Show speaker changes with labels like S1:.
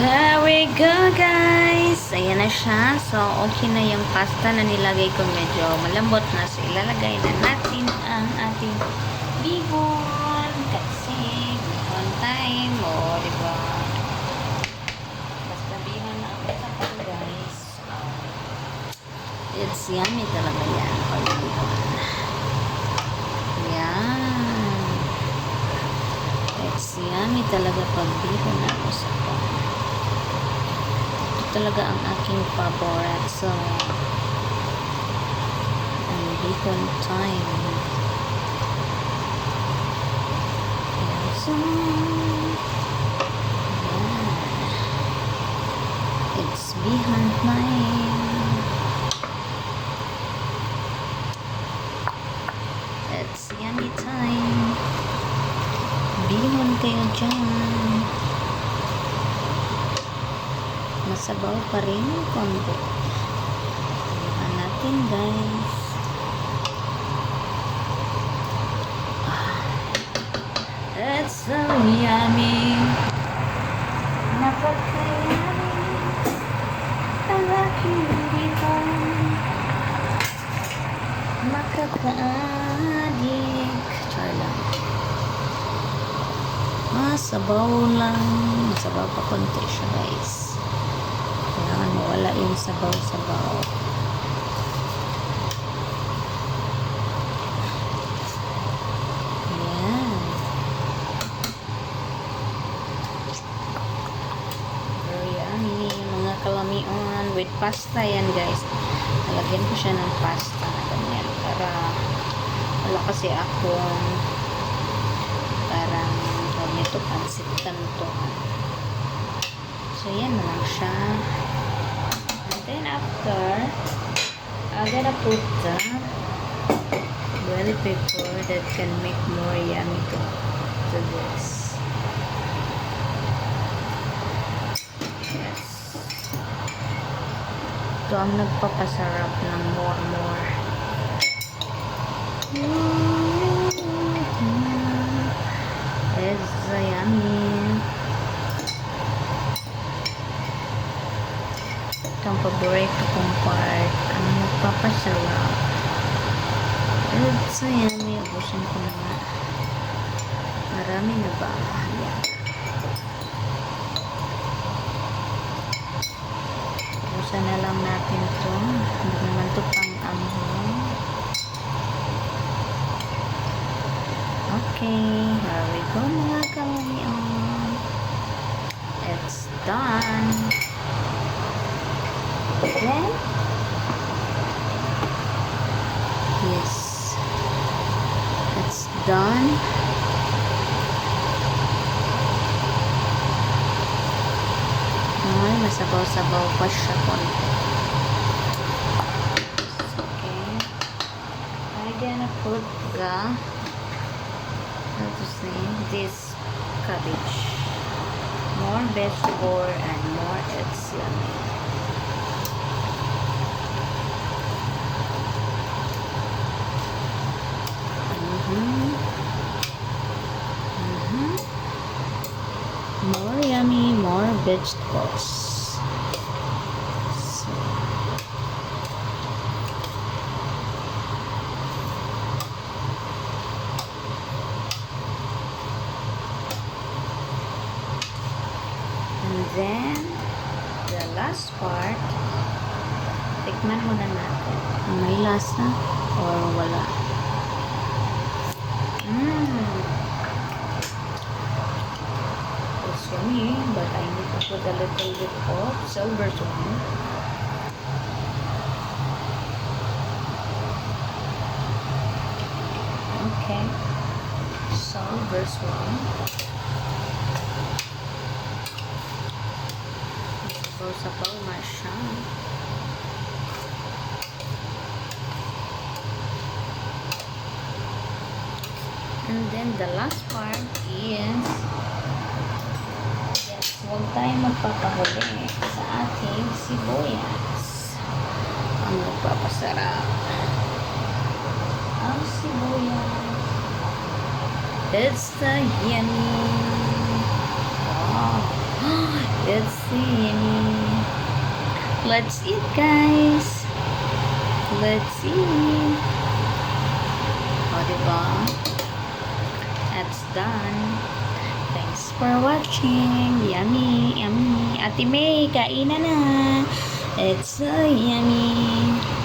S1: Here we go guys! Ayan na siya. So, okay na yung pasta na nilagay ko. Medyo malambot na. So, ilalagay na natin ang ating bihon. Kasi, bihon time. O, oh, diba? Basta bihon na ang usapan guys. It's yummy talaga yan. Pag bihon. Yan. It's yummy talaga pag bihon na ang usapan. Talaga ang aking favorite. So, ang bihon time. Ayan, So, yan. It's bihon time. It's yummy time. Bihon kayo dyan. Masabaw pa rin yung kombo. Tingnan natin guys. Ah. It's so yummy. Napaka-yummy. Ang aking bihon. Makakaadik. Char lang. Masabaw lang. Masabaw pa konti siya guys. Mawala yung sabaw-sabaw. Ayan. Very yummy. Mga kalamion with pasta yan guys. Nalagyan ko siya ng pasta na ganyan para wala kasi akong parang tawag nito pansit kanto. So, yan na lang siya. Then after, I'm gonna put the bell pepper that can make more yummy to, to this. Yes. Ito ang nagpapasarap ng more more. It's so yummy. Ito ang paborito kong part. Ang nagpapasarap. It's so yummy. Ubusin ko na nga. Marami na ba? Yan. Ubusan na lang natin ito. Hindi naman ito pang amhon. Okay. Here we go mga kalamion. It's done. Then, yes, it's done. Ay, masabaw-sabaw pa siya konti. Okay. I'm gonna put the, uh, how to say, this cabbage. More vegetable and more it's yummy. Mhm. Mhm. More yummy, more vegetables. Then, the last part, tikman muna natin. May lasa or wala. Mmm. It's yummy, but I need to put a little bit of silver swan. Okay. Silver swan. Sabaw-sabaw nga siya. And then the last part is yes, huwag tayong magpapahuli sa ating sibuyas. Ang nagpapasarap. Ang sibuyas. It's the yummy. Wow. Let's see. Let's eat, guys. Let's eat. O, diba? That's done. Thanks for watching. Yummy, yummy. Ate May, kain na na. It's so yummy.